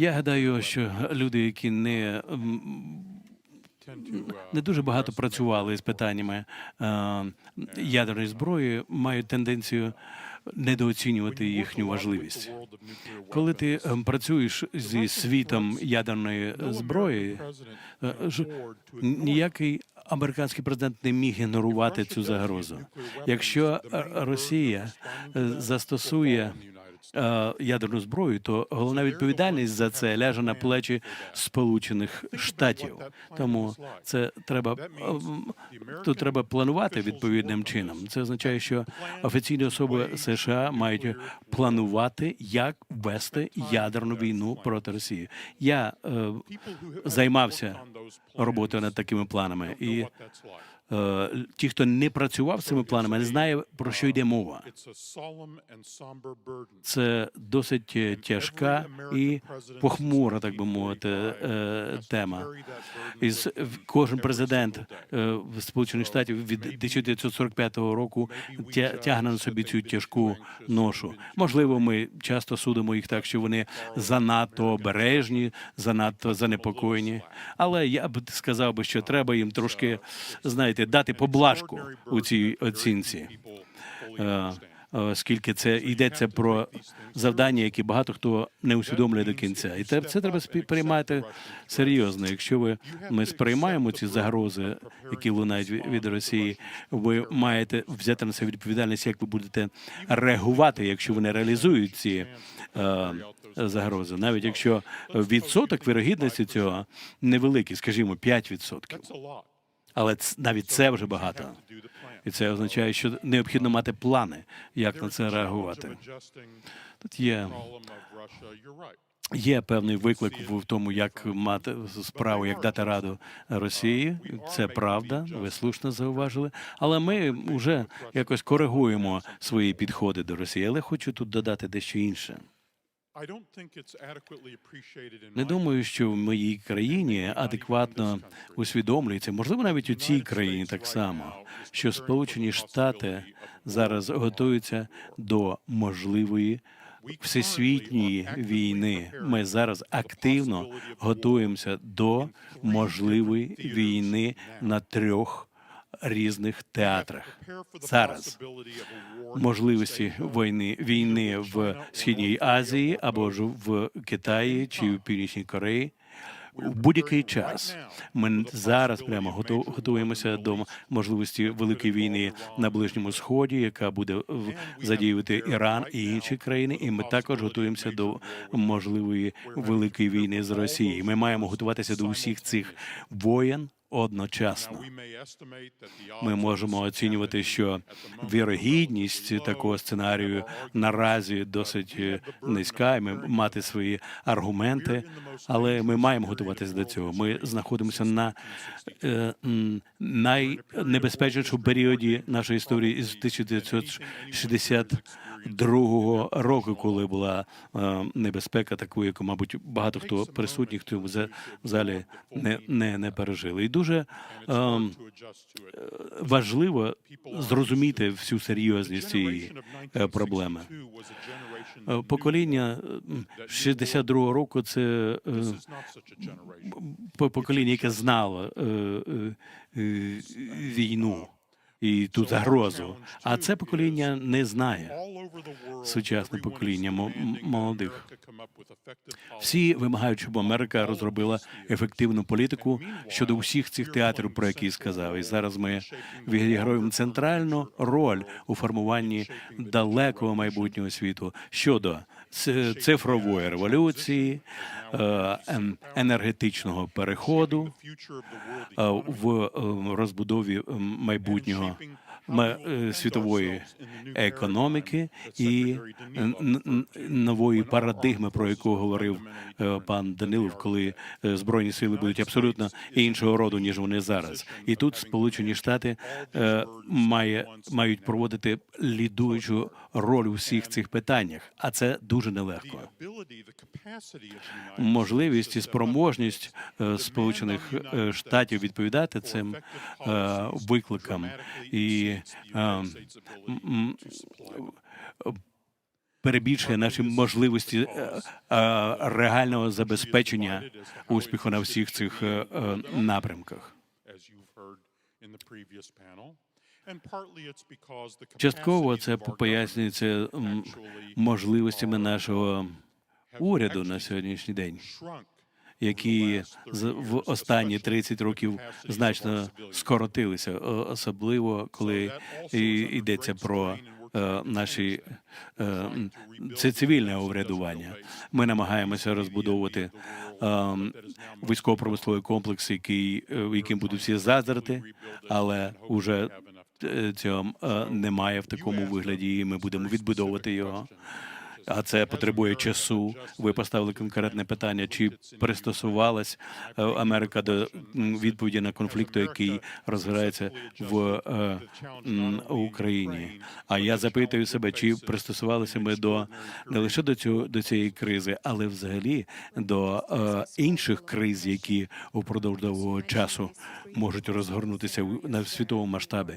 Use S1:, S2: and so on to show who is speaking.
S1: Я гадаю, що люди, які не не дуже багато працювали з питаннями е, ядерної зброї, мають тенденцію недооцінювати їхню важливість. Коли ти е, працюєш зі світом ядерної зброї, е, ніякий американський президент не міг ігнорувати цю загрозу. Якщо Росія застосує ядерну зброю, то головна відповідальність за це ляже на плечі Сполучених Штатів. Тому це треба ем, тут треба планувати відповідним чином. Це означає, що офіційні особи США мають планувати, як вести ядерну війну проти Росії. Я е, займався роботою над такими планами, і е, ті, хто не працював з цими планами, не знає про що йде мова. Це досить е, тяжка і похмура, так би мовити, е, тема. І з- в- кожен президент е, Сполучених Штатів від 1945 року тя- тягне на собі цю тяжку ношу. Можливо, ми часто судимо їх так, що вони занадто обережні, занадто занепокоєні. Але я б сказав би, що треба їм трошки, знаєте, дати поблажку у цій оцінці. Е, Оскільки це йдеться про завдання, які багато хто не усвідомлює до кінця, і це треба спі- приймати серйозно. Якщо ви ми сприймаємо ці загрози, які лунають від від Росії, ви маєте взяти на себе відповідальність, як ви будете реагувати, якщо вони реалізують ці е, загрози, навіть якщо відсоток вірогідності цього невеликий, скажімо, 5%. Але навіть це вже багато. І це означає, що необхідно мати плани, як на це реагувати. Тут є, є певний виклик в тому, як мати справу, як дати раду Росії. Це правда, ви слушно зауважили. Але ми вже якось коригуємо свої підходи до Росії. Але хочу тут додати дещо інше. Не думаю, що в моїй країні адекватно усвідомлюється, можливо, навіть у цій країні так само, що Сполучені Штати зараз готуються до можливої всесвітньої війни. Ми зараз активно готуємося до можливої війни на трьох різних театрах. Зараз можливості війни війни в східній Азії або ж в Китаї чи в Північній Кореї. У будь-який час ми зараз прямо готуємося до можливості великої війни на ближньому сході, яка буде в- задіювати Іран і інші країни. І ми також готуємося до можливої великої війни з Росією. Ми маємо готуватися до усіх цих воєн одночасно. Ми можемо оцінювати, що вірогідність такого сценарію наразі досить е, низька, і ми мати свої аргументи, але ми маємо готуватися до цього. Ми знаходимося на е, найнебезпечнішому періоді нашої історії із 1962 року, коли була е, небезпека такою, яку, мабуть, багато хто присутніх за- в залі не, не, не пережили. І дуже ем, важливо зрозуміти всю серйозність цієї е, проблеми. Е, Покоління м, 62-го року це е, по- покоління, яке знало е, е, війну і ту загрозу. А це покоління не знає.
S2: Сучасне покоління мо- молодих.
S1: Всі вимагають, щоб Америка розробила ефективну політику щодо усіх цих театрів, про які я сказав. І зараз ми відіграємо центральну роль у формуванні далекого майбутнього світу щодо цифрової революції, е, енергетичного переходу е, в е, розбудові майбутнього ма- світової економіки і н- нової парадигми, про яку говорив е, пан Данилов, коли е, збройні сили будуть абсолютно іншого роду ніж вони зараз. І тут Сполучені Штати е, має мають проводити лідуючу роль у всіх цих питаннях, а це дуже нелегко. Можливість і спроможність е, Сполучених е, Штатів відповідати цим е, викликам і е, м- м- перебільшує наші можливості е, е, реального забезпечення успіху на всіх цих е, напрямках. Частково це пояснюється можливостями нашого уряду на сьогоднішній день, які в останні 30 років значно скоротилися, особливо коли йдеться про е, наші е, це цивільне урядування. Ми намагаємося розбудовувати е, військово-промисловий комплекс, який яким будуть всі заздрити, але уже цього немає в такому вигляді, і ми будемо відбудовувати його. А це потребує часу. Ви поставили конкретне питання, чи пристосувалась е, Америка до відповіді на конфлікту, який розгорається в е, Україні. А я запитую себе, чи пристосувалися ми до не лише до цього до цієї кризи, але взагалі до е, інших криз, які упродовж довгого часу можуть розгорнутися на світовому масштабі.